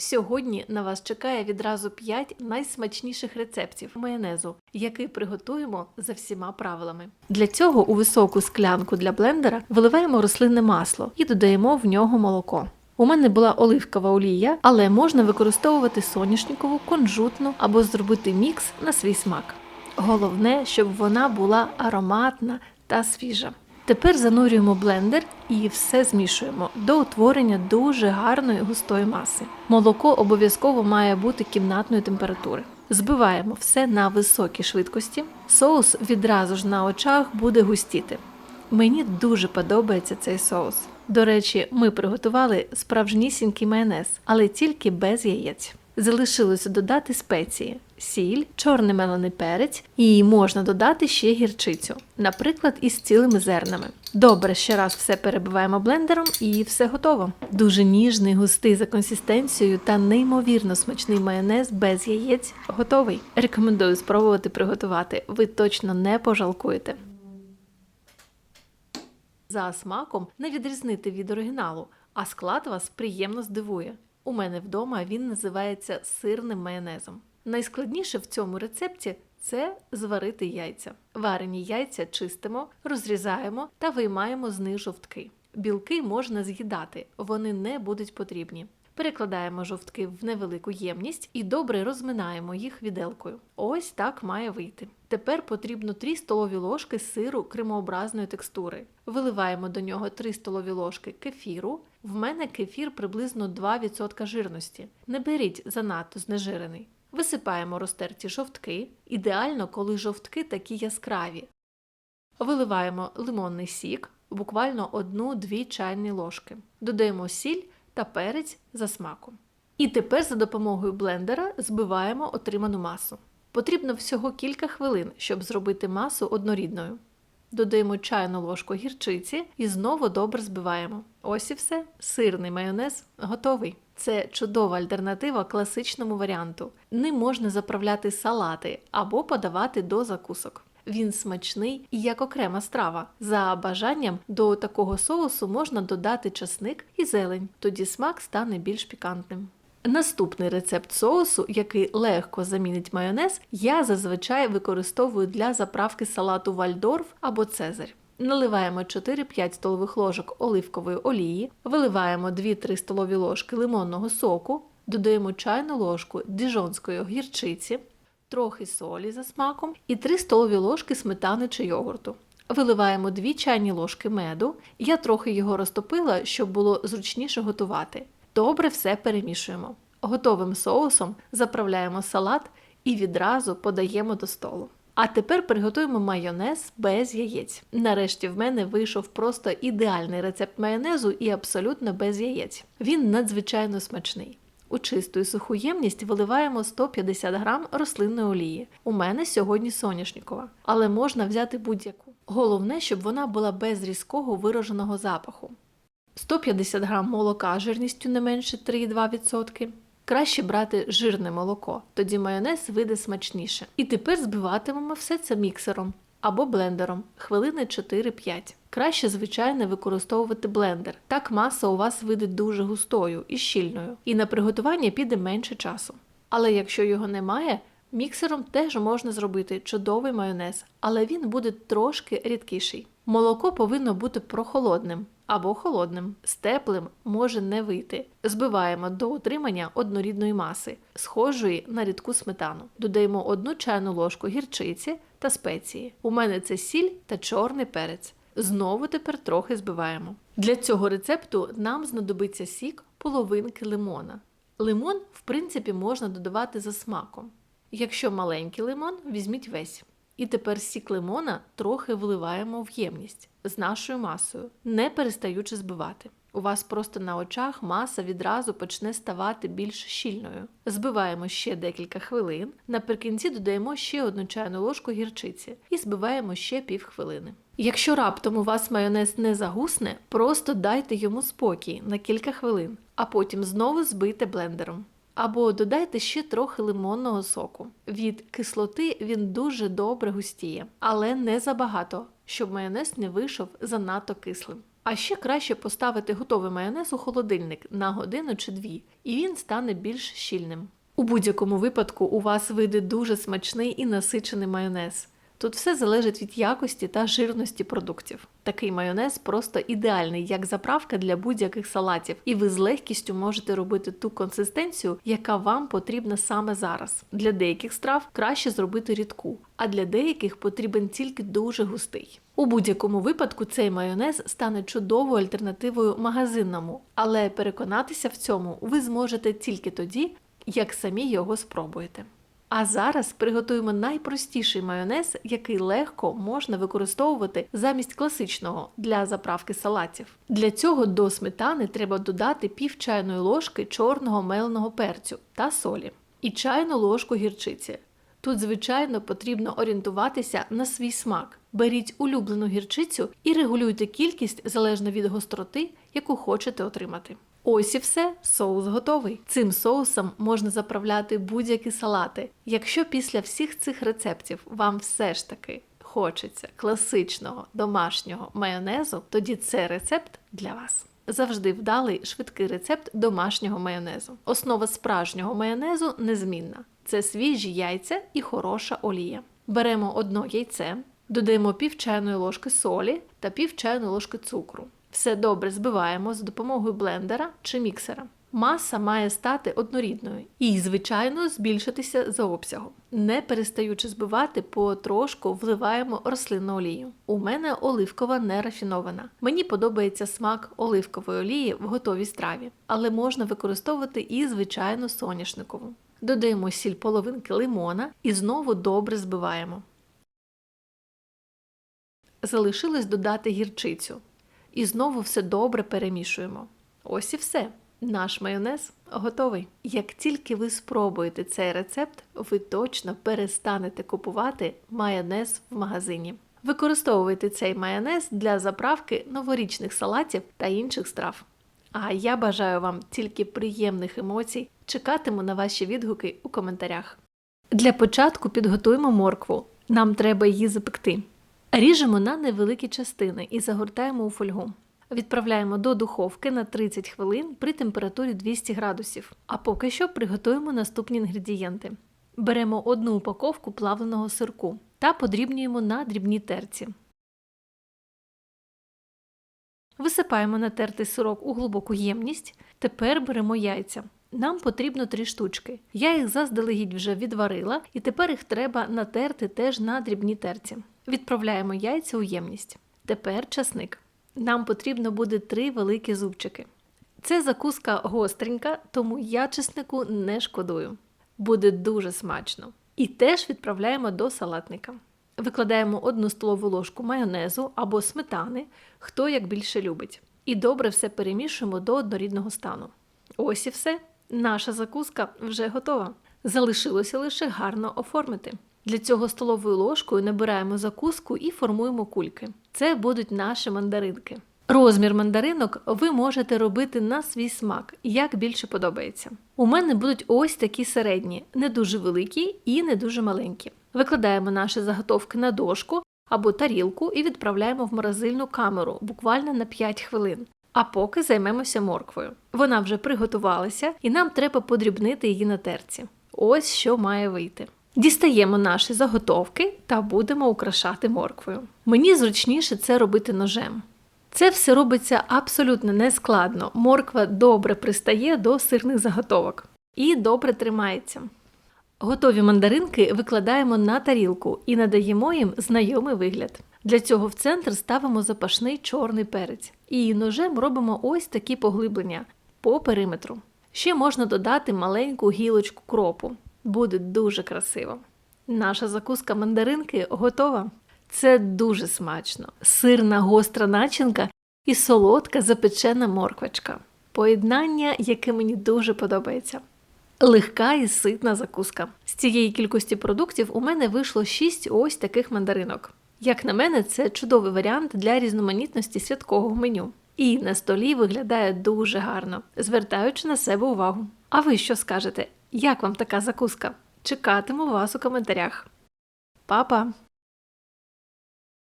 Сьогодні на вас чекає відразу 5 найсмачніших рецептів майонезу, який приготуємо за всіма правилами. Для цього у високу склянку для блендера виливаємо рослинне масло і додаємо в нього молоко. У мене була оливкова олія, але можна використовувати соняшникову, кунжутну або зробити мікс на свій смак. Головне, щоб вона була ароматна та свіжа. Тепер занурюємо блендер і все змішуємо до утворення дуже гарної густої маси. Молоко обов'язково має бути кімнатної температури. Збиваємо все на високій швидкості. Соус відразу ж на очах буде густіти. Мені дуже подобається цей соус. До речі, ми приготували справжнісінький майонез, але тільки без яєць. Залишилося додати спеції: сіль, чорний мелений перець, і можна додати ще гірчицю, наприклад, із цілими зернами. Добре, ще раз все перебиваємо блендером і все готово. Дуже ніжний, густий за консистенцією та неймовірно смачний майонез без яєць готовий. Рекомендую спробувати приготувати. Ви точно не пожалкуєте. За смаком не відрізнити від оригіналу, а склад вас приємно здивує. У мене вдома він називається сирним майонезом. Найскладніше в цьому рецепті це зварити яйця. Варені яйця чистимо, розрізаємо та виймаємо з них жовтки. Білки можна з'їдати, вони не будуть потрібні. Перекладаємо жовтки в невелику ємність і добре розминаємо їх віделкою. Ось так має вийти. Тепер потрібно 3 столові ложки сиру кремообразної текстури. Виливаємо до нього 3 столові ложки кефіру. В мене кефір приблизно 2% жирності. Не беріть занадто знежирений. Висипаємо розтерті жовтки. Ідеально, коли жовтки такі яскраві. Виливаємо лимонний сік, буквально 1-2 чайні ложки. Додаємо сіль та перець за смаком. І тепер за допомогою блендера збиваємо отриману масу. Потрібно всього кілька хвилин, щоб зробити масу однорідною. Додаємо чайну ложку гірчиці і знову добре збиваємо. Ось і все. Сирний майонез готовий. Це чудова альтернатива класичному варіанту. Ним можна заправляти салати або подавати до закусок. Він смачний і як окрема страва. За бажанням до такого соусу можна додати часник і зелень, тоді смак стане більш пікантним. Наступний рецепт соусу, який легко замінить майонез, я зазвичай використовую для заправки салату вальдорф або цезарь. Наливаємо 4-5 столових ложок оливкової олії, виливаємо 2-3 столові ложки лимонного соку, додаємо чайну ложку діжонської гірчиці, трохи солі за смаком і 3 столові ложки сметани чи йогурту. Виливаємо 2 чайні ложки меду. Я трохи його розтопила, щоб було зручніше готувати. Добре все перемішуємо. Готовим соусом заправляємо салат і відразу подаємо до столу. А тепер приготуємо майонез без яєць. Нарешті в мене вийшов просто ідеальний рецепт майонезу і абсолютно без яєць. Він надзвичайно смачний. У чисту і суху ємність виливаємо 150 грам рослинної олії. У мене сьогодні соняшникова, але можна взяти будь-яку. Головне, щоб вона була без різкого вираженого запаху. 150 грам молока жирністю не менше 3,2%. Краще брати жирне молоко, тоді майонез вийде смачніше. І тепер збиватимемо все це міксером або блендером хвилини 4-5. Краще, звичайно, використовувати блендер. Так маса у вас вийде дуже густою і щільною, і на приготування піде менше часу. Але якщо його немає, міксером теж можна зробити чудовий майонез, але він буде трошки рідкіший. Молоко повинно бути прохолодним або холодним, з теплим може не вийти. Збиваємо до отримання однорідної маси, схожої на рідку сметану. Додаємо одну чайну ложку гірчиці та спеції. У мене це сіль та чорний перець. Знову тепер трохи збиваємо. Для цього рецепту нам знадобиться сік половинки лимона. Лимон, в принципі, можна додавати за смаком. Якщо маленький лимон, візьміть весь. І тепер сік лимона трохи вливаємо в ємність з нашою масою, не перестаючи збивати. У вас просто на очах маса відразу почне ставати більш щільною. Збиваємо ще декілька хвилин. Наприкінці додаємо ще одну чайну ложку гірчиці і збиваємо ще півхвилини. Якщо раптом у вас майонез не загусне, просто дайте йому спокій на кілька хвилин, а потім знову збийте блендером. Або додайте ще трохи лимонного соку. Від кислоти він дуже добре густіє, але не забагато, щоб майонез не вийшов занадто кислим. А ще краще поставити готовий майонез у холодильник на годину чи дві, і він стане більш щільним. У будь-якому випадку у вас вийде дуже смачний і насичений майонез. Тут все залежить від якості та жирності продуктів. Такий майонез просто ідеальний як заправка для будь-яких салатів, і ви з легкістю можете робити ту консистенцію, яка вам потрібна саме зараз. Для деяких страв краще зробити рідку, а для деяких потрібен тільки дуже густий. У будь-якому випадку цей майонез стане чудовою альтернативою магазинному, але переконатися в цьому ви зможете тільки тоді, як самі його спробуєте. А зараз приготуємо найпростіший майонез, який легко можна використовувати замість класичного для заправки салатів. Для цього до сметани треба додати пів чайної ложки чорного меленого перцю та солі і чайну ложку гірчиці. Тут, звичайно, потрібно орієнтуватися на свій смак. Беріть улюблену гірчицю і регулюйте кількість залежно від гостроти, яку хочете отримати. Ось і все, соус готовий. Цим соусом можна заправляти будь-які салати. Якщо після всіх цих рецептів вам все ж таки хочеться класичного домашнього майонезу, тоді це рецепт для вас. Завжди вдалий швидкий рецепт домашнього майонезу. Основа справжнього майонезу незмінна. Це свіжі яйця і хороша олія. Беремо одно яйце, додаємо пів чайної ложки солі та пів чайної ложки цукру. Все добре збиваємо за допомогою блендера чи міксера. Маса має стати однорідною і, звичайно, збільшитися за обсягом. Не перестаючи збивати, потрошку вливаємо рослинну олію. У мене оливкова не рафінована. Мені подобається смак оливкової олії в готовій страві, але можна використовувати і звичайну соняшникову. Додаємо сіль половинки лимона і знову добре збиваємо. Залишилось додати гірчицю. І знову все добре перемішуємо. Ось і все. Наш майонез готовий. Як тільки ви спробуєте цей рецепт, ви точно перестанете купувати майонез в магазині. Використовуйте цей майонез для заправки новорічних салатів та інших страв. А я бажаю вам тільки приємних емоцій. Чекатиму на ваші відгуки у коментарях. Для початку підготуємо моркву. Нам треба її запекти. Ріжемо на невеликі частини і загортаємо у фольгу. Відправляємо до духовки на 30 хвилин при температурі 200 градусів. А поки що приготуємо наступні інгредієнти. Беремо одну упаковку плавленого сирку та подрібнюємо на дрібній терці. Висипаємо натертий сирок у глибоку ємність. Тепер беремо яйця. Нам потрібно три штучки. Я їх заздалегідь вже відварила, і тепер їх треба натерти теж на дрібній терці. Відправляємо яйця у ємність. Тепер часник. Нам потрібно буде три великі зубчики. Це закуска гостренька, тому я чеснику не шкодую. Буде дуже смачно. І теж відправляємо до салатника. Викладаємо одну столову ложку майонезу або сметани, хто як більше любить. І добре все перемішуємо до однорідного стану. Ось і все. Наша закуска вже готова. Залишилося лише гарно оформити. Для цього столовою ложкою набираємо закуску і формуємо кульки. Це будуть наші мандаринки. Розмір мандаринок ви можете робити на свій смак, як більше подобається. У мене будуть ось такі середні, не дуже великі і не дуже маленькі. Викладаємо наші заготовки на дошку або тарілку і відправляємо в морозильну камеру буквально на 5 хвилин. А поки займемося морквою. Вона вже приготувалася, і нам треба подрібнити її на терці. Ось що має вийти. Дістаємо наші заготовки та будемо украшати морквою. Мені зручніше це робити ножем. Це все робиться абсолютно нескладно. Морква добре пристає до сирних заготовок і добре тримається. Готові мандаринки викладаємо на тарілку і надаємо їм знайомий вигляд. Для цього в центр ставимо запашний чорний перець. І ножем робимо ось такі поглиблення по периметру. Ще можна додати маленьку гілочку кропу. Буде дуже красиво. Наша закуска мандаринки готова. Це дуже смачно. Сирна гостра начинка і солодка запечена морквочка. Поєднання, яке мені дуже подобається. Легка і ситна закуска. З цієї кількості продуктів у мене вийшло 6 ось таких мандаринок. Як на мене, це чудовий варіант для різноманітності святкового меню. І на столі виглядає дуже гарно, звертаючи на себе увагу. А ви що скажете? Як вам така закуска? Чекатиму вас у коментарях. Па-па!